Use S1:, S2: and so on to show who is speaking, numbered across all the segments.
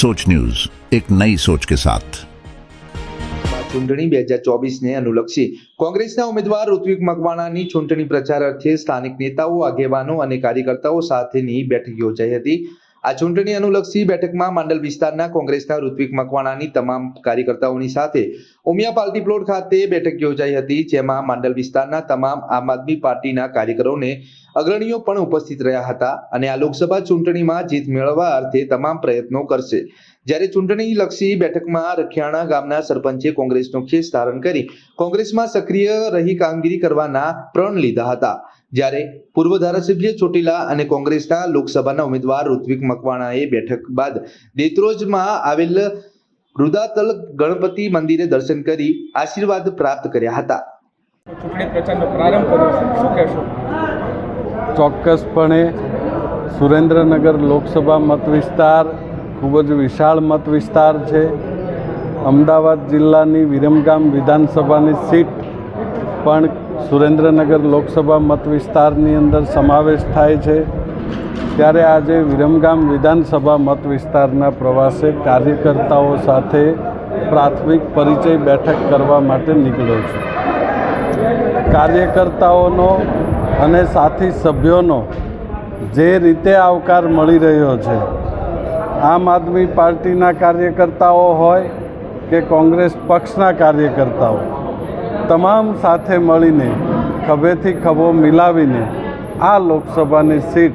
S1: सोच न्यूज एक नई सोच के साथ
S2: ચૂંટણી બે હજાર ચોવીસને અનુલક્ષી કોંગ્રેસના ઉમેદવાર ઋત્વિક મકવાણાની ચૂંટણી પ્રચાર અર્થે સ્થાનિક નેતાઓ આગેવાનો અને કાર્યકર્તાઓ સાથેની બેઠક યોજાઈ હતી આ ચૂંટણી અનુલક્ષી બેઠકમાં માંડલ વિસ્તારના કોંગ્રેસના ઋત્વિક મકવાણાની તમામ કાર્યકર્તાઓની સાથે ઉમિયા પાલટી પ્લોટ ખાતે બેઠક યોજાઈ હતી, જેમાં માંડલ વિસ્તારના તમામ આમ આદમી પાર્ટીના કાર્યકરોને અગ્રણીઓ પણ ઉપસ્થિત રહ્યા હતા અને આ લોકસભા ચૂંટણીમાં જીત મેળવવા અર્થે તમામ પ્રયત્નો કરશે. જ્યારે ચૂંટણી લક્ષી બેઠકમાં રખિયાણા ગામના સરપંચે કોંગ્રેસનો ખેસ ધારણ કરી કોંગ્રેસમાં સક્રિય રહી કામગીરી કરવાના પ્રણ લીધા હતા. જ્યારે પૂર્વ ધારાસભ્ય ચોટીલા અને કોંગ્રેસના લોકસભાના ઉમેદવાર ઋત્વિક મકવાણાએ બેઠક બાદ દેત્રોજમાં આવેલ રુદાતલ ગણપતિ મંદિરે દર્શન કરી આશીર્વાદ પ્રાપ્ત કર્યા હતા.
S3: ચૂંટણી પ્રચારનો પ્રારંભ કર્યો છે. શું કહેશો?
S4: ચોક્કસપણે સુરેન્દ્રનગર લોકસભા મત વિસ્તાર ખૂબ જ વિશાળ મત વિસ્તાર છે. અમદાવાદ જિલ્લાની વિરમગામ વિધાનસભાની સીટ પણ સુરેન્દ્રનગર લોકસભા મત વિસ્તારની અંદર સમાવેશ થાય છે. ત્યારે આજે વિરમગામ વિધાનસભા મત વિસ્તારના પ્રવાસે કાર્યકર્તાઓ સાથે પ્રાથમિક પરિચય બેઠક કરવા માટે નીકળ્યો છું. કાર્યકર્તાઓનો અને સાથી સભ્યોનો જે રીતે આવકાર મળી રહ્યો છે, આમ આદમી પાર્ટીના કાર્યકર્તાઓ હોય કે કોંગ્રેસ પક્ષના કાર્યકર્તાઓ તમામ સાથે મળીને ખભેથી ખભો મિલાવીને આ લોકસભાની સીટ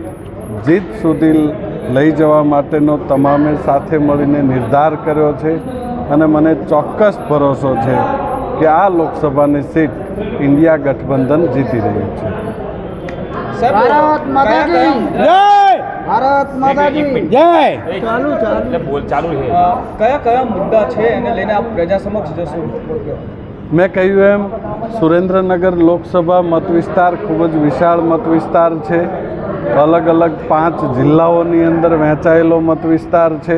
S4: જીત સુધી લઈ જવા માટેનો તમામે સાથે મળીને નિર્ધાર કર્યો છે અને મને ચોક્કસ ભરોસો છે કે આ લોકસભાની સીટ ઇન્ડિયા ગઠબંધન જીતી રહ્યું છે.
S5: ભારત માતા
S3: કયા? કયા-
S5: ભારત માતા
S3: જય!
S5: ચાલુ ચાલુ.
S3: બોલ ચાલુ છે. કયા કયા મુદ્દા છે એને લઈને આપ પ્રજા સમક્ષ જશો?
S4: મેં કહ્યું એમ, સુરેન્દ્રનગર લોકસભા મત વિસ્તાર ખૂબ જ વિશાળ મત વિસ્તાર છે. અલગ અલગ પાંચ જિલ્લાઓની અંદર વહેંચાયેલો મત વિસ્તાર છે.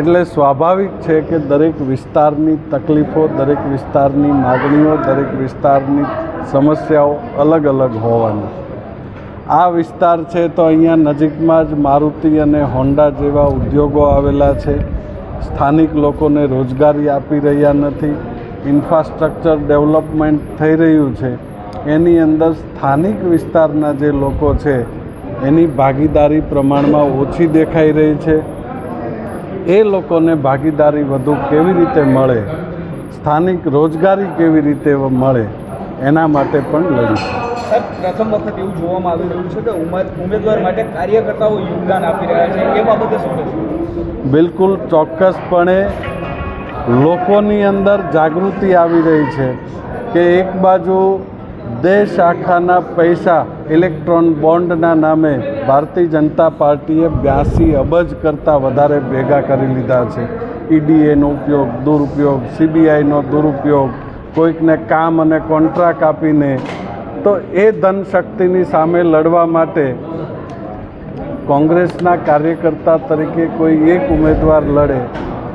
S4: એટલે સ્વાભાવિક છે કે દરેક વિસ્તારની તકલીફો, દરેક વિસ્તારની માગણીઓ, દરેક વિસ્તારની સમસ્યાઓ અલગ અલગ હોવાની. આ વિસ્તાર છે તો અહીંયા નજીકમાં જ મારુતિ અને હોન્ડા જેવા ઉદ્યોગો આવેલા છે. સ્થાનિક લોકોને રોજગારી આપી રહ્યા નથી. ઇન્ફ્રાસ્ટ્રક્ચર ડેવલપમેન્ટ થઈ રહ્યું છે. એની અંદર સ્થાનિક વિસ્તારના જે લોકો છે એની ભાગીદારી પ્રમાણમાં ઓછી દેખાઈ રહી છે. એ લોકોને ભાગીદારી વધુ કેવી રીતે મળે સ્થાનિક રોજગારી કેવી રીતે મળે એના માટે પણ લડીશું
S3: સર પ્રથમ વખત એવું જોવામાં આવી રહ્યું છે કે ઉમેદવાર માટે કાર્યકર્તાઓ યોગદાન આપી રહ્યા છે. એ બાબતે શું
S4: બિલકુલ ચોક્કસપણે લોકોની અંદર જાગૃતિ આવી રહી છે કે એક બાજુ દેશ આખાના પૈસા ઇલેક્ટ્રોન બોન્ડના નામે ભારતીય જનતા પાર્ટીએ બ્યાસી અબજ કરતાં વધારે ભેગા કરી લીધા છે. ઈડીએનો ઉપયોગ, દુરુપયોગ, સીબીઆઈનો દુરુપયોગ, કોઈકને કામ અને કોન્ટ્રાક્ટ આપીને, તો એ ધનશક્તિની સામે લડવા માટે કોંગ્રેસના કાર્યકર્તા તરીકે કોઈ એક ઉમેદવાર લડે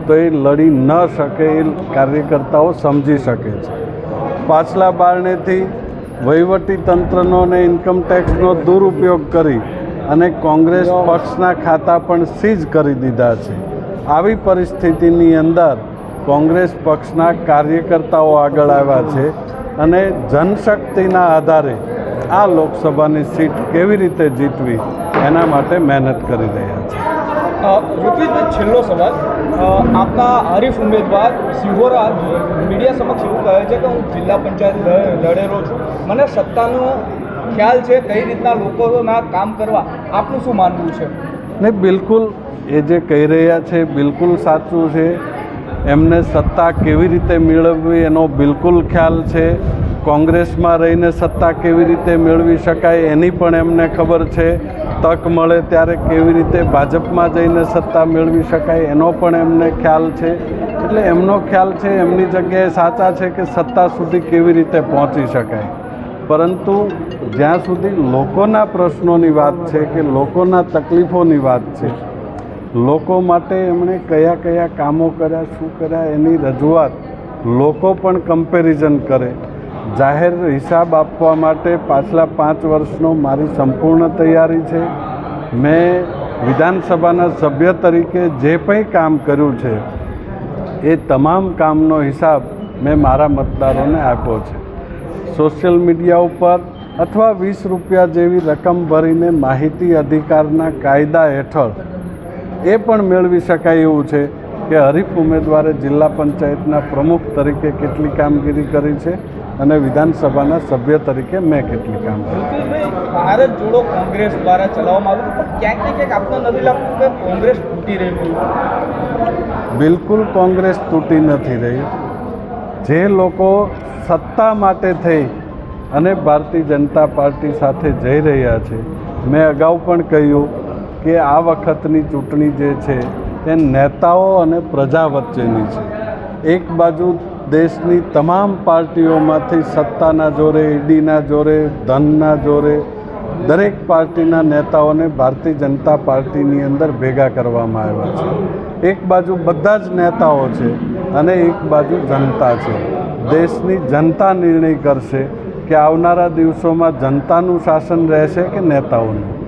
S4: તો એ લડી ન શકે એ કાર્યકર્તાઓ સમજી શકે છે. પાછલા બારણેથી વહીવટી તંત્રનો અને ઇન્કમટેક્સનો દુરુપયોગ કરી અને કોંગ્રેસ પક્ષના ખાતા પણ સીઝ કરી દીધા છે. આવી પરિસ્થિતિની અંદર કોંગ્રેસ પક્ષના કાર્યકર્તાઓ આગળ આવ્યા છે અને જનશક્તિના આધારે આ લોકસભાની સીટ કેવી રીતે જીતવી એના માટે મહેનત કરી રહ્યા છે.
S3: ઋત્વિજભાઈ છેલ્લો સવાલ. આપના હરીફ ઉમેદવાર સિહોરા મીડિયા સમક્ષ એવું કહે છે કે હું જિલ્લા પંચાયત લડેલો છું. મને સત્તાનો ખ્યાલ છે કઈ રીતના લોકોના કામ કરવા. આપનું શું માનવું છે?
S4: ને બિલકુલ એ જે કહી રહ્યા છે બિલકુલ સાચું છે. એમને સત્તા કેવી રીતે મેળવવી એનો બિલકુલ ખ્યાલ છે. કોંગ્રેસમાં રહીને સત્તા કેવી રીતે મેળવી શકાય એની પણ એમને ખબર છે. તક મળે ત્યારે કેવી રીતે ભાજપમાં જઈને સત્તા મેળવી શકાય એનો પણ એમને ખ્યાલ છે. એટલે એમનો ખ્યાલ છે, એમની જગ્યાએ સાચા છે કે સત્તા સુધી કેવી રીતે પહોંચી શકાય. પરંતુ જ્યાં સુધી લોકોના પ્રશ્નોની વાત છે કે લોકોના તકલીફોની વાત છે, લોકો માટે એમણે કયા કયા કામો કર્યા, શું કર્યા એની રજૂઆત લોકો પણ કમ્પેરિઝન કરે. જાહેર હિસાબ આપવા માટે પાછલા પાંચ વર્ષનો મારી સંપૂર્ણ તૈયારી છે. મેં વિધાનસભાના સભ્ય તરીકે જે કંઈ કામ કર્યું છે, એ તમામ કામનો હિસાબ મેં મારા મતદારોને આપ્યો છે. સોશિયલ મીડિયા ઉપર અથવા વીસ રૂપિયા જેવી રકમ ભરીને માહિતી અધિકારના કાયદા હેઠળ એ પણ મેળવી શકાય એવું છે કે હરીફ ઉમેદવારે જિલ્લા પંચાયતના પ્રમુખ તરીકે કેટલી કામગીરી કરી છે. અને વિધાનસભાના સભ્ય તરીકે મેં કેટલી કામ
S3: કર્યું. ભારત જોડો કોંગ્રેસ દ્વારા ચલાવવામાં આવ્યું પણ ક્યાંક ને ક્યાંક આપને નથી લાગતું કે કોંગ્રેસ તૂટી રહ્યું
S4: બિલકુલ કોંગ્રેસ તૂટી નથી રહી. જે લોકો સત્તા માટે થઈ અને ભારતીય જનતા પાર્ટી સાથે જઈ રહ્યા છે મેં અગાઉ પણ કહ્યું કે આ વખતની ચૂંટણી જે છે એ નેતાઓ અને પ્રજા વચ્ચેની છે. એક બાજુ દેશની તમામ પાર્ટીઓમાંથી સત્તાના જોરે, ઈડીના જોરે, ધનના જોરે દરેક પાર્ટીના નેતાઓને ભારતીય જનતા પાર્ટીની અંદર ભેગા કરવામાં આવ્યા છે. એક બાજુ બધા જ નેતાઓ છે અને એક બાજુ જનતા છે. દેશની જનતા નિર્ણય કરશે કે આવનારા દિવસોમાં જનતાનું શાસન રહેશે કે નેતાઓનું.